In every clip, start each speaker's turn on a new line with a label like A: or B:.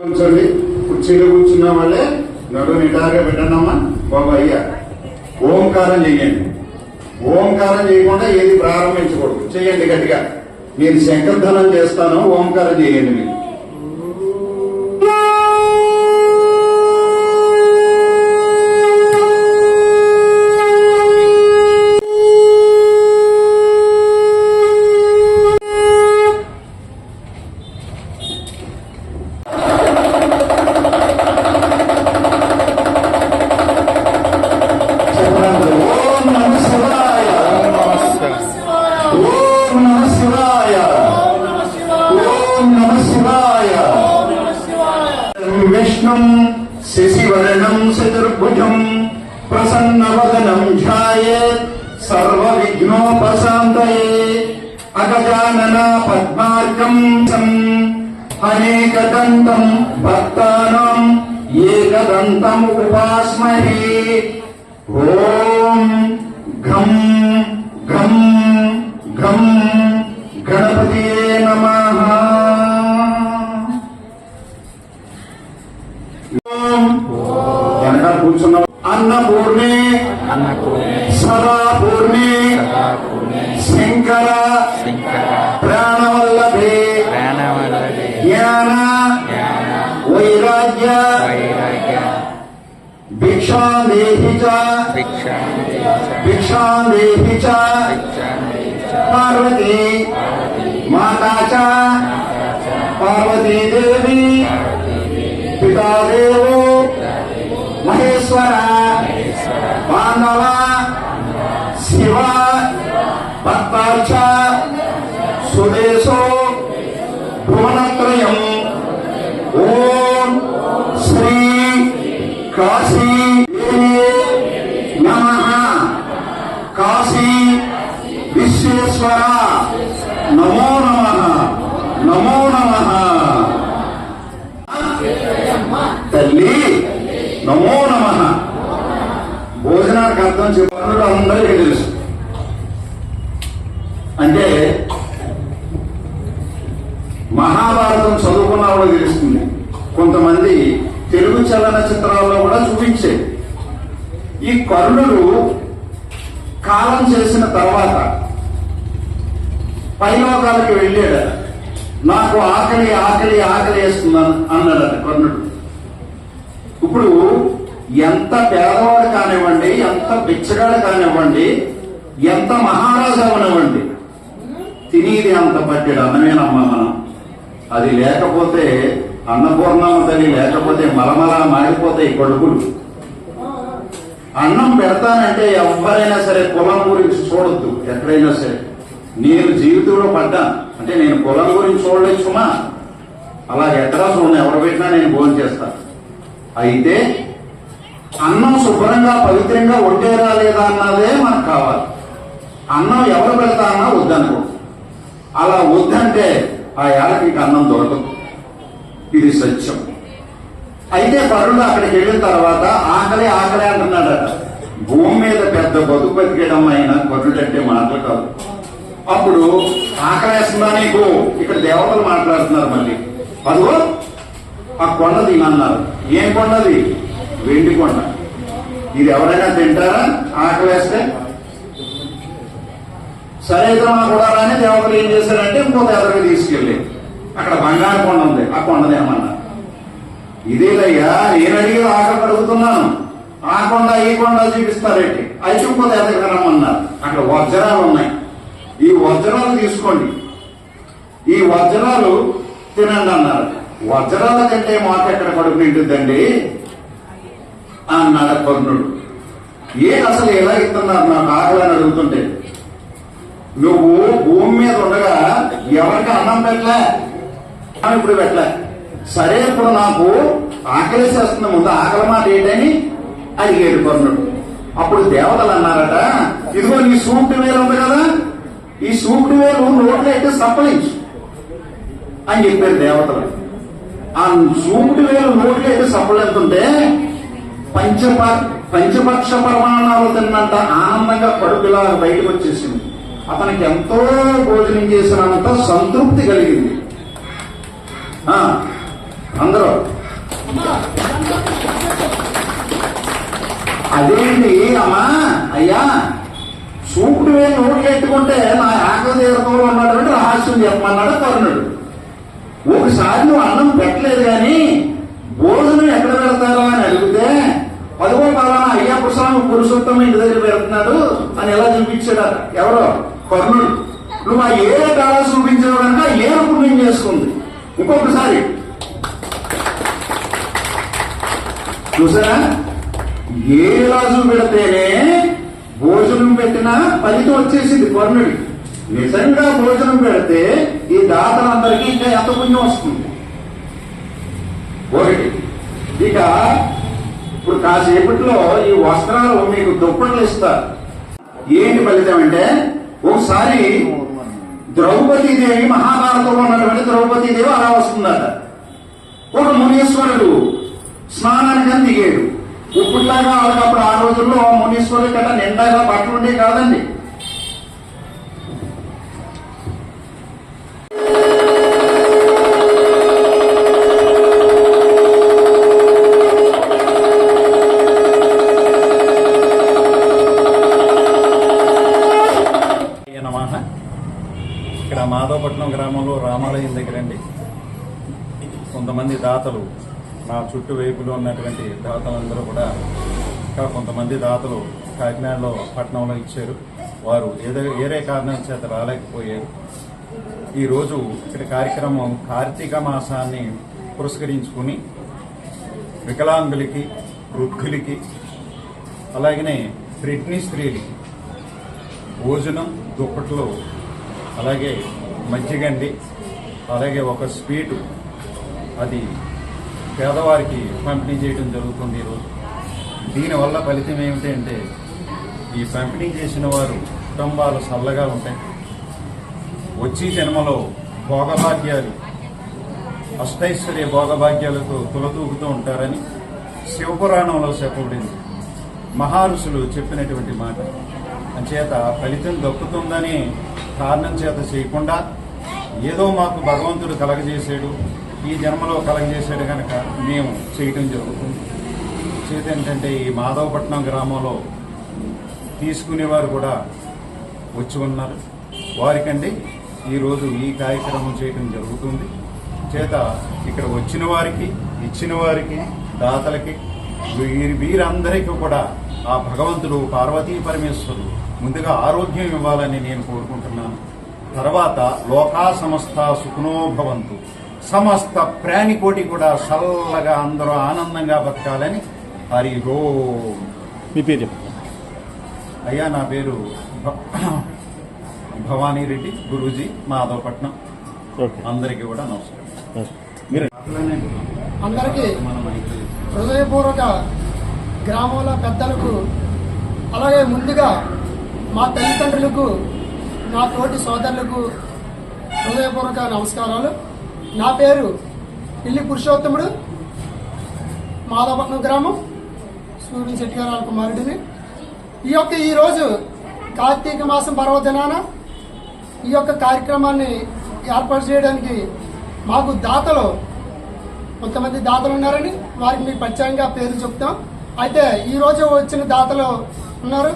A: కూర్చోండి. కుర్చీలో కూర్చున్న వాళ్ళే నడు నిటారుగా పెట్టండమ్మా. బాబు అయ్యా. ఓంకారం చెయ్యండి. ఓంకారం చేయకుండా ఏది ప్రారంభించకూడదు. చెయ్యండి గట్టిగా. నేను శంకర్ధనం చేస్తాను ఓంకారం చేయండి మీకు చెప్పండి. ఓం నమ శివాయ ఓం నమ శివాయ ఓం నమ శివాయ విష్ణుం శశివర్ణం చతుర్భుజం ప్రసన్నవదనం ధ్యాయేత్ సర్వ అగజానన పద్మార్కం అనేకదంతం భక్తానం ఏకదంతం ఉపాస్మహే ఓం ఘం ఘం ఘం గణపతియే నమః. కూర్చున్న. అన్నపూర్ణే. సదాపూర్ణే पार्वती, माता माताचा पार्वती देवी, पिता देव, महेश्वरा पांडवा शिवा, भक्तार्च, सुदेशो, भुवनत्रयम्। ओम श्री काशी। విశ్వేశ్వర నమో నమ. నమో నమ. తల్లి నమో నమ. భోజనానికి అర్థం చెప్పారు అందరికీ తెలుసు. అంటే మహాభారతం చదువుకున్న కూడా తెలుస్తుంది. కొంతమంది తెలుగు చలనచిత్రాల్లో కూడా చూపించే ఈ కర్ణుడు కాలం చేసిన తర్వాత పైలోకాలకి వెళ్ళాడు నాకు ఆకలి ఆకలి ఆకలి వేస్తున్నాను అన్నాడట కర్ణుడు. ఇప్పుడు ఎంత పేదవాడు కానివ్వండి ఎంత బిచ్చగాడు కానివ్వండి ఎంత మహారాజా అవనివ్వండి తినేది అంత పట్టాడు అన్నమేనమ్మా మనం. అది లేకపోతే అన్నపూర్ణమ్మ తల్లి లేకపోతే మలమలా మాడిపోతాయి కొడుకులు. అన్నం పెడతానంటే ఎవరైనా సరే కులం గురించి చూడొద్దు ఎక్కడైనా సరే. నేను జీవితంలో పడ్డా. అంటే నేను కులం గురించి చూడలేదు సుమా. అలా ఎక్కడా చూడండి ఎవరు పెట్టినా నేను భోజనం చేస్తాను అయితే అన్నం శుభ్రంగా పవిత్రంగా వండేరా లేదా అన్నదే మనకు కావాలి. అన్నం ఎవరు పెడతా అన్నా వద్దనుకో. అలా వద్దంటే ఆ ఏళ్ళకి అన్నం దొరకదు. ఇది సత్యం. అయితే పరుడు అక్కడికి వెళ్ళిన తర్వాత ఆకలి ఆకలి అంటున్నాడట. భూమి మీద పెద్ద బతుకు బతికేయడం అయినా కొట్టుడంటే మాటలు కాదు. అప్పుడు ఆకలేస్తుందా నీకు? ఇక్కడ దేవతలు మాట్లాడుతున్నారు మళ్ళీ. అదిగో ఆ కొండది అన్నారు ఏం కొండది వెండి కొండ. ఇది ఎవరైనా తింటారా? ఆకలేస్తే సరే కూడా రాని దేవతలు ఏం చేశారంటే ఇంకో ఎదరికి తీసుకెళ్ళి అక్కడ బంగారు కొండ ఉంది. ఆ కొండదేమన్నా ఇదేలయ్యా నేను అడిగి ఆకలి అడుగుతున్నాను ఆ కొండ ఈ కొండ చూపిస్తారేంటి? అయితే ఇంకో దేవతకి రమ్మన్నారు. అక్కడ వజ్రాలు ఉన్నాయి. ఈ వజ్రాలు తీసుకోండి. ఈ వజ్రాలు తినండి అన్నారు. వజ్రాల కంటే మాట ఎక్కడ కడుపు నింటుందండి అన్నాడు కర్ణుడు ఏ అసలు ఎలా ఇస్తున్నారు నాకు ఆకలని అని అడుగుతుంటే నువ్వు భూమి మీద ఉండగా ఎవరికి అన్నం పెట్టలే? అని ఇప్పుడు పెట్టలే. సరే ఇప్పుడు నాకు ఆకలి ముందు ఆకలి మాట ఏంటని అడిగాడు కర్ణుడు అప్పుడు దేవతలు అన్నారట ఇదిగో నీ సూక్తి వేలు ఉంది కదా. ఈ సూక్తి వేలు నోట్లయితే సప్పలించు అని చెప్పారు దేవతలు. ఆ సూక్తి వేలు నోట్లయితే సప్పలేస్తుంటే పంచప పంచపక్ష ప్రమాణాలు తిన్నంత ఆనందంగా కడుపులా బయటకు వచ్చేసింది. అతనికి ఎంతో భోజనం చేసినంత సంతృప్తి కలిగింది. ఆ, అందరూ. అదేంటి అమ్మా అయ్యా చూపుడు వేలు నోట్లు ఎట్టుకుంటే నా ఆకలి తీరతంలో ఉన్నటువంటి రహస్యం చెప్పమన్నాడు కర్ణుడు ఒకసారి నువ్వు అన్నం పెట్టలేదు కానీ భోజనం ఎక్కడ పెడతారా అని అడిగితే పదవో పలానా అయ్యప్ప స్వామి పురుషోత్తమ ఇంటి దగ్గర పెడుతున్నాడు అని ఎలా చూపించాడు ఎవరో? కర్ణుడు. నువ్వు ఆ ఏ కాలా చూపించావు కనుక ఏ పుణ్యం చేసుకుంది. ఇంకొకసారి. చూసారా? ఏ రాజు పెడితేనే భోజనం పెట్టినా ఫలితం వచ్చేసింది కర్ణుడి నిజంగా భోజనం పెడితే ఈ దాతలందరికీ ఇంకా ఎంత పుణ్యం వస్తుంది? ఒకటి ఇక ఇప్పుడు కాసేపట్లో ఈ వస్త్రాలు మీకు దుప్పట్లు ఇస్తారు. ఏంటి ఫలితం అంటే ఒకసారి ద్రౌపదీదేవి మహాభారతంలో ఉన్నటువంటి ద్రౌపదీదేవి అలా వస్తుందట. ఒక మునీశ్వరుడు స్నానానికి దిగాడు ఇప్పుడులాగా వాళ్ళకి ఆ రోజుల్లో మునీశ్వరుడు కట్ట నిండాగా బట్టలు ఉండే కాదండి.
B: ఇక్కడ మాధవపట్నం గ్రామంలో రామాలయం దగ్గరండి. కొంతమంది దాతలు నా చుట్టూ వైపులో ఉన్నటువంటి దాతలందరూ కూడా ఇంకా కొంతమంది దాతలు కాకినాడలో పట్టణంలో ఇచ్చారు. వారు ఏదో వేరే కారణం చేత రాలేకపోయారు. ఈరోజు ఇక్కడ కార్యక్రమం కార్తీక మాసాన్ని పురస్కరించుకుని వికలాంగులకి వృద్ధులకి అలాగనే ప్రెగ్నెంట్ స్త్రీలకి భోజనం దుప్పట్లు అలాగే మజ్జిగండి అలాగే ఒక స్వీటు అది పేదవారికి పంపిణీ చేయడం జరుగుతుంది ఈరోజు దీనివల్ల ఫలితం ఏమిటంటే ఈ పంపిణీ చేసిన వారు కుటుంబాలు చల్లగా ఉంటాయి. వచ్చి జన్మలో భోగభాగ్యాలు అష్టైశ్వర్య భోగభాగ్యాలతో తులతూగుతూ ఉంటారని శివపురాణంలో చెప్పబడింది. మహారుషులు చెప్పినటువంటి మాట. అంచేత ఫలితం దక్కుతుందని కారణం చేత చేయకుండా ఏదో మాకు భగవంతుడు కలగజేశాడు. ఈ జన్మలో కలగజేశాడు కనుక మేము చేయటం జరుగుతుంది. చేతి ఏంటంటే ఈ మాధవపట్నం గ్రామంలో తీసుకునేవారు కూడా వచ్చి ఉన్నారు. వారికండి ఈరోజు ఈ కార్యక్రమం చేయడం జరుగుతుంది. చేత ఇక్కడ వచ్చిన వారికి ఇచ్చిన వారికి దాతలకి వీరి వీరందరికీ కూడా ఆ భగవంతుడు పార్వతీ పరమేశ్వరుడు ముందుగా ఆరోగ్యం ఇవ్వాలని నేను కోరుకుంటున్నాను. తర్వాత లోకా సమస్త సుఖనోభవంతు సమస్త ప్రాణికోటి కూడా చల్లగా అందరూ ఆనందంగా బతకాలని హరి ఓం
C: మీ పేరు చెప్పండి.
B: అయ్యా నా పేరు భ- భవానీ రెడ్డి గురూజీ మాధవపట్నం.
C: ఓకే.
B: అందరికీ కూడా నమస్కారం.
D: అందరికీ హృదయపూర్వక గ్రామాల పెద్దలకు అలాగే ముందుగా మా తల్లిదండ్రులకు నా తోటి సోదరులకు హృదయపూర్వక నమస్కారాలు. నా పేరు పిల్లి పురుషోత్తముడు మాధవపట్నం గ్రామం సూర్య శెట్టి గారు కుమారుడిని. ఈ యొక్క ఈరోజు కార్తీక మాసం పర్వదినాన ఈ యొక్క కార్యక్రమాన్ని ఏర్పాటు చేయడానికి మాకు దాతలు కొంతమంది దాతలు ఉన్నారని వారికి మీకు ప్రత్యేకంగా పేర్లు చెప్తాం. అయితే ఈ రోజు వచ్చిన దాతలు ఉన్నారు.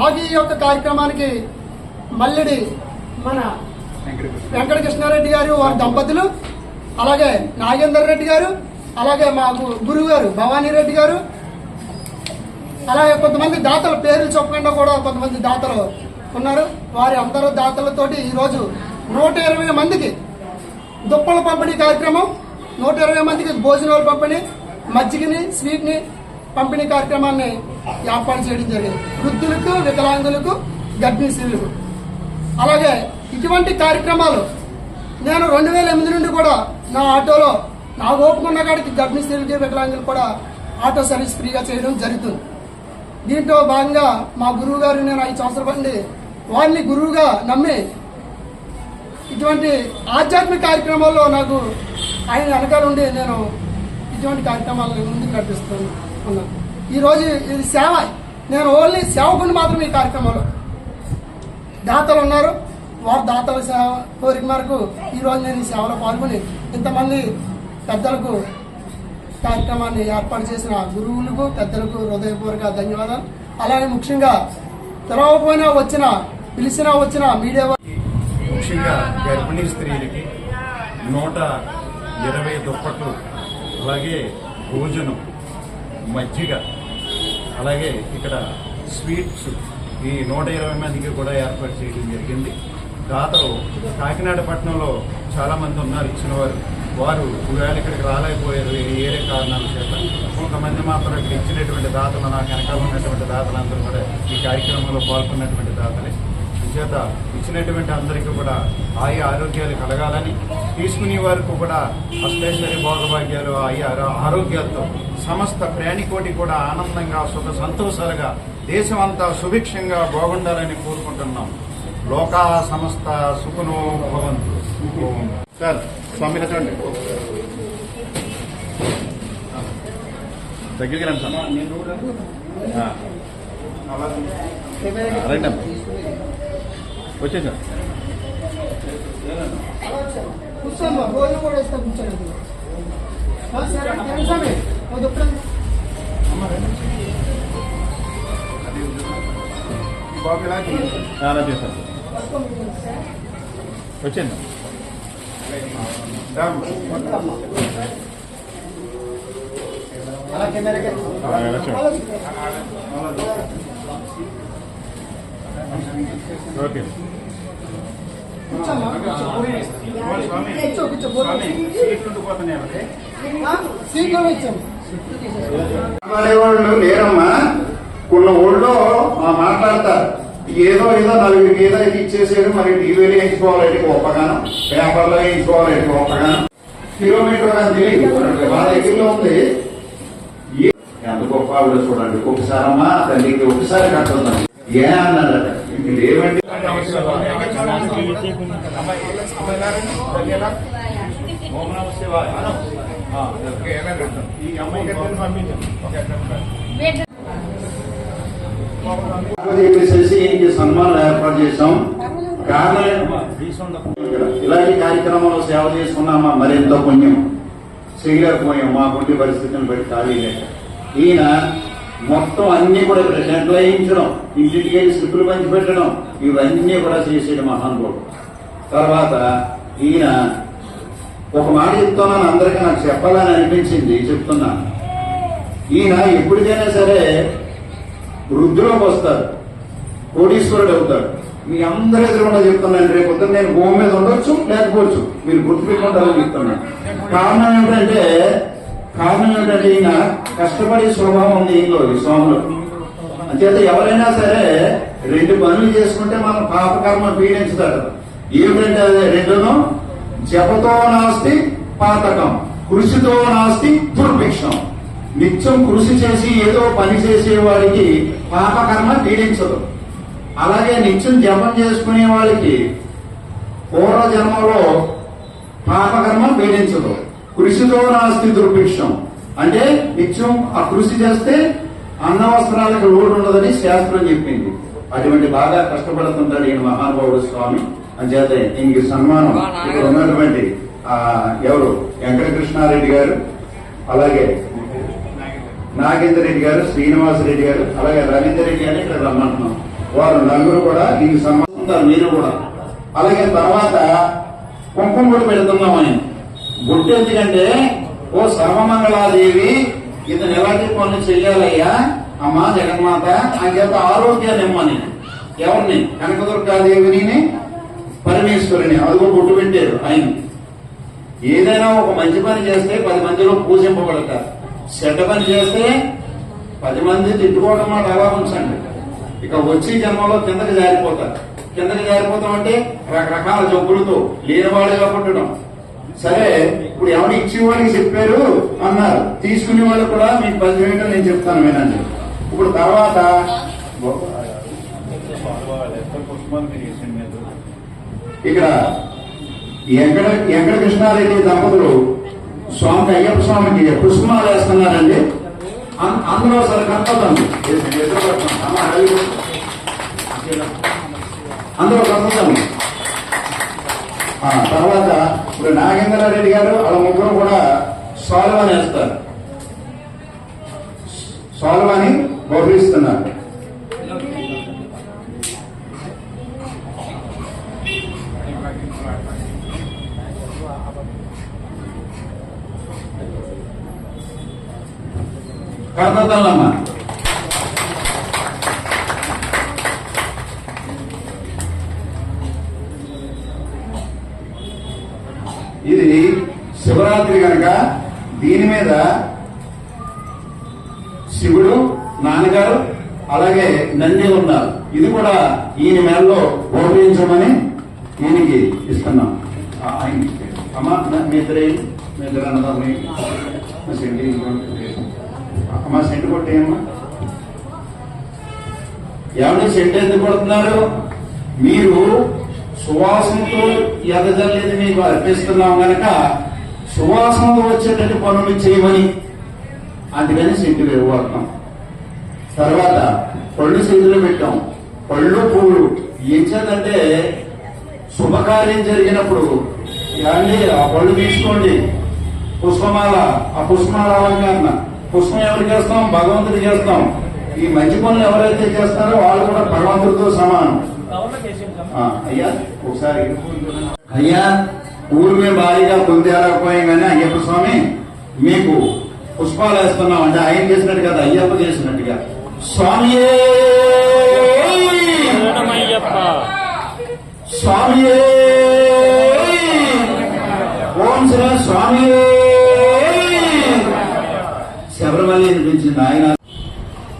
D: మాకు ఈ యొక్క కార్యక్రమానికి మల్లిడి మన వెంకటకృష్ణారెడ్డి గారు వారి దంపతులు అలాగే నాగేందర్ రెడ్డి గారు అలాగే మాకు గురువు గారు భవానీ రెడ్డి గారు అలాగే కొంతమంది దాతల పేర్లు చెప్పకుండా కూడా కొంతమంది దాతలు ఉన్నారు. వారి అందరూ దాతలతోటి ఈరోజు నూట ఇరవై మందికి దుప్పల పంపిణీ కార్యక్రమం నూట ఇరవై మందికి భోజనాలు పంపిణీ మజ్జిగని స్వీట్ని పంపిణీ కార్యక్రమాన్ని ఏర్పాటు చేయడం జరిగింది. వృద్ధులకు వికలాంగులకు గర్భిణీ స్త్రీలకు. అలాగే ఇటువంటి కార్యక్రమాలు నేను రెండు వేల ఎనిమిది నుండి కూడా నా ఆటోలో నా ఓపుకున్న కాడికి గర్భిణీ స్త్రీలకి వికలాంగులు కూడా ఆటో సర్వీస్ ఫ్రీగా చేయడం జరుగుతుంది. దీంట్లో భాగంగా మా గురువు గారు నేను ఐదు సంవత్సరాల పండి వారిని గురువుగా నమ్మి ఇటువంటి ఆధ్యాత్మిక కార్యక్రమాల్లో నాకు ఆయన వెనకాల ఉండి నేను ఇటువంటి కార్యక్రమాలను ముందుకు నడిపిస్తున్నాను ఉన్నాను ఈరోజు ఇది సేవ. నేను ఓన్లీ సేవకుని మాత్రమే ఈ కార్యక్రమంలో. దాతలు ఉన్నారు. వారు దాతల సేవ కోరిక మేరకు ఈరోజు నేను ఈ సేవలో పాల్గొని ఇంతమంది పెద్దలకు కార్యక్రమాన్ని ఏర్పాటు చేసిన గురువులకు పెద్దలకు హృదయపూర్వక ధన్యవాదాలు. అలాగే ముఖ్యంగా తెలవకపోయినా వచ్చిన పిలిచినా వచ్చిన మీడియా
B: ముఖ్యంగా గర్భిణీ స్త్రీలకి నూట ఇరవై దుప్పట్లు అలాగే భోజనం మజ్జిగ అలాగే ఇక్కడ స్వీట్స్ ఈ నూట ఇరవై మందికి కూడా ఏర్పాటు చేయడం జరిగింది. దాతలు కాకినాడ పట్టణంలో చాలామంది ఉన్నారు ఇచ్చిన వారు. వారు ఈవేళ ఇక్కడికి రాలేకపోయారు ఏరే కారణాల చేత? కొంతమంది మాత్రం ఇక్కడ ఇచ్చినటువంటి దాతలు నాకు వెనకాల ఉన్నటువంటి దాతలందరూ కూడా ఈ కార్యక్రమంలో పాల్గొన్నటువంటి దాతలే. చేత ఇచ్చినటువంటి అందరికీ కూడా ఆయా ఆరోగ్యాలు కలగాలని తీసుకునే వారికి కూడా అష్టేశ్వరి భోగభాగ్యాలు ఆయా ఆరోగ్యాలతో సమస్త ప్రయాణికోటి కూడా ఆనందంగా సుఖ సంతోషాలుగా దేశం అంతా సుభిక్షంగా బాగుండాలని కోరుకుంటున్నాం. లోకా సమస్త సుఖనో భవంతు.
C: సార్ స్వామి చూడండి దగ్గరికి రండి సార్ రండి అమ్మా వచ్చేసారు
D: కూర్చోమ్మా భోజనం కూడా ఇస్తాం కూర్చోండి ఆ, సరే తినండి స్వామి. ఓ దుప్పటి.
B: బాబు ఇలా చేయండి.
C: ఓకే.
D: ఇచ్చాము
A: మాట్లాడేవాళ్ళు లేరమ్మా. కొన్ని ఊళ్ళో ఆ, మాట్లాడతారు. ఏదో ఏదో నలుగురికి ఏదో ఇది ఇచ్చేసేది మరి టీవీలో వేయించుకోవాలంటే గొప్పగానం పేపర్లో వేయించుకోవాలంటే గొప్పగానం. కిలోమీటర్ అని తెలియదు. మా దగ్గరలో ఉంది. ఎంత గొప్ప ఆవిడ చూడండి. ఒకసారమ్మా తల్లికి ఒకసారి కట్టుకుందాం. ఏ అన్నారట ఇంక లేవండి.
B: ఈ అమ్మాయి గారిని పంపించండి.
A: సన్మానం ఏర్పాటు చేశాం? ఇలాంటి కార్యక్రమంలో సేవ చేసుకున్నామా మరెంతో పుణ్యం. చేయలేకపోయాం మా కుంటి పరిస్థితిని బట్టి ఖాళీ లేక ఈయన మొత్తం అన్ని కూడా ఇక్కడ వేయించడం ఇంటికి వెళ్ళి స్లిప్పులు పంచిపెట్టడం ఇవన్నీ కూడా చేసేది మహానుభావుడు. తర్వాత ఈయన ఒక మాట చెప్తున్నాను అందరికీ నాకు చెప్పాలని అనిపించింది చెప్తున్నాను. ఈయన ఎప్పటికైనా సరే వృద్ధిలోకి వస్తారు. కోటీశ్వరుడు అవుతాడు. మీ అందరి ఎదురుకుండా చెప్తున్నాను. రేపు పొద్దున్న నేను భూమి మీద ఉండొచ్చు లేకపోవచ్చు. మీరు గుర్తుపెట్టుకుంటారని చెప్తున్నాను. కారణం ఏమిటంటే కారణం ఏమిటంటే ఈయన కష్టపడే స్వభావం ఉంది ఈయనలో ఈ స్వామిలో. అంచేత ఎవరైనా సరే రెండు పనులు చేసుకుంటే మనం పాపకర్మ పీడించుతాడు. ఏమిటంటే అదే రెండును జపతో నాస్తి పాతకం కృషితో నాస్తి దుర్భిక్షం. నిత్యం కృషి చేసి ఏదో పని చేసేవాడికి పాపకర్మ పీడించదు. అలాగే నిత్యం జపం చేసుకునే వాళ్ళకి పూర్వ జన్మలో పాపకర్మ పీడించదు. కృషితో నాస్తి దుర్భిక్షం. అంటే నిత్యం ఆ కృషి చేస్తే అన్న వస్త్రాలకు లోటు ఉండదని శాస్త్రం చెప్పింది. అటువంటి బాగా కష్టపడుతుంటాడు ఈయన మహానుభావుడు స్వామి. అంచేత ఈయనకి సన్మానం ఇక్కడ ఉన్నటువంటి ఎవరు? వెంకటకృష్ణారెడ్డి గారు. అలాగే నాగేంద్ర రెడ్డి గారు శ్రీనివాస్ రెడ్డి గారు అలాగే రవీందర్ రెడ్డి గారు ఇక్కడ రమ్మంటున్నాం వారు నలుగురు కూడా దీనికి సంబంధించారు మీరు కూడా. అలాగే తర్వాత కుంకుమ కూడా పెడుతున్నాం ఆయన గుడ్డు ఎందుకంటే ఓ సర్వమంగళాదేవి ఇతను ఎలాంటి పనులు చెయ్యాలయ్యా. అమ్మా జగన్మాత అని చేత ఆరోగ్యాన్ని ఇమ్మని. ఎవరిని? కనకదుర్గాదేవిని పరమేశ్వరిని. అదిగో గుడ్డు పెట్టారు ఆయన. ఏదైనా ఒక మంచి పని చేస్తే పది మందిలో పూజింపబడతారు. చెడ్డ పని చేస్తే పది మంది తిట్టుకోవడం మాట అలా ఉంచండి ఇక వచ్చి జన్మలో కిందకి జారిపోతారు. కిందకి జారిపోతాం అంటే రకరకాల జబ్బులతో లేనివాడుగా పుట్టడం. సరే ఇప్పుడు ఎవరు ఇచ్చేవాడికి చెప్పారు అన్నారు. తీసుకునే వాళ్ళు కూడా మీకు పది ఏంటో నేను చెప్తాను వినండి. ఇప్పుడు తర్వాత ఇక్కడ ఎక్కడ ఎక్కడ కృష్ణారెడ్డి దంపతులు స్వామి అయ్యప్ప స్వామికి పుష్పాలు వేస్తున్నారండి. అం- అందులో సరే కనపడుతుంది. అందులో కనపడుతుంది. ఆ, తర్వాత ఇప్పుడు నాగేంద్రారెడ్డి గారు వాళ్ళ ముగ్గురు కూడా సాల్వాని వేస్తారు. సాల్వాని గౌరవిస్తున్నారు కర్తతల్లమ్మ ఇది శివరాత్రి కనుక దీని మీద శివుడు నాన్నగారు అలాగే నంది ఉన్నారు. ఇది కూడా ఈయన మేరలో గౌరవించమని ఈయనకి ఇస్తున్నాం. ఆ, మీ ఇద్దరే మీ ఇద్దరు అన్నదమ్మి అమ్మ సెంటు కొట్టేయమ్మా. ఎవరు సెంటు ఎందుకు కొడుతున్నారు? మీరు సువాసనతో ఎదజల్లేది మీకు అర్పిస్తున్నాం కనుక సువాసనతో వచ్చేటట్టు పనులు చేయమని అందుకని సెంటు వేయబోతున్నాం తర్వాత పళ్ళు చేతిలో పెట్టాం. పళ్ళు పూలు ఏం చేద్దంటే శుభకార్యం జరిగినప్పుడు ఏమండి ఆ పళ్ళు తీసుకోండి. పుష్పమాల ఆ పుష్పమాల అలంకరణ. పుష్పం ఎవరికి చేస్తాం? భగవంతుడికి చేస్తాం. ఈ మంచి పనులు ఎవరైతే చేస్తారో వాళ్ళు కూడా భగవంతుడితో సమానం. అయ్యా ఒకసారి. అయ్యా ఊరు మేము భారీగా పొందేరకపోయాం కానీ అయ్యప్ప స్వామి మీకు పుష్పాలు వేస్తున్నాం. అంటే ఆయన చేసినట్టు కదా అయ్యప్ప చేసినట్టుగా. స్వామి స్వామి ఓం శ్రీ స్వామి శబరిమల అనిపించింది ఆయన.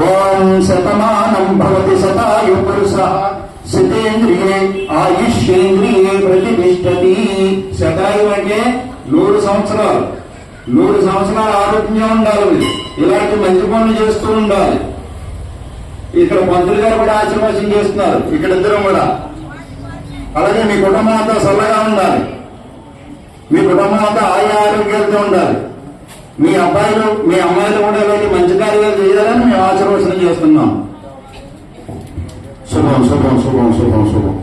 A: ఓం శతమానం భవతి శతాయు పురుష. శతేంద్రియే ఆయుష్యేంద్రియే ప్రతిష్టతి. శతాయు అంటే నూరు సంవత్సరాలు. నూరు సంవత్సరాల ఆరోగ్యం ఉండాలి ఇలాంటి మంచి పనులు చేస్తూ ఉండాలి. ఇక్కడ మంత్రులు గారు కూడా ఆశీర్వచనం చేస్తున్నారు. ఇక్కడ ఇద్దరం కూడా. అలాగే మీ కుటుంబం అంతా చల్లగా ఉండాలి. మీ కుటుంబం అంతా ఆయా ఆరోగ్యాలతో ఉండాలి. మీ అబ్బాయిలు మీ అమ్మాయిలు కూడా ఇలాంటి మంచి కార్యాలు చేయాలని మేము ఆశీర్వచనం చేస్తున్నాం. శుభం శుభం శుభం శుభం శుభం.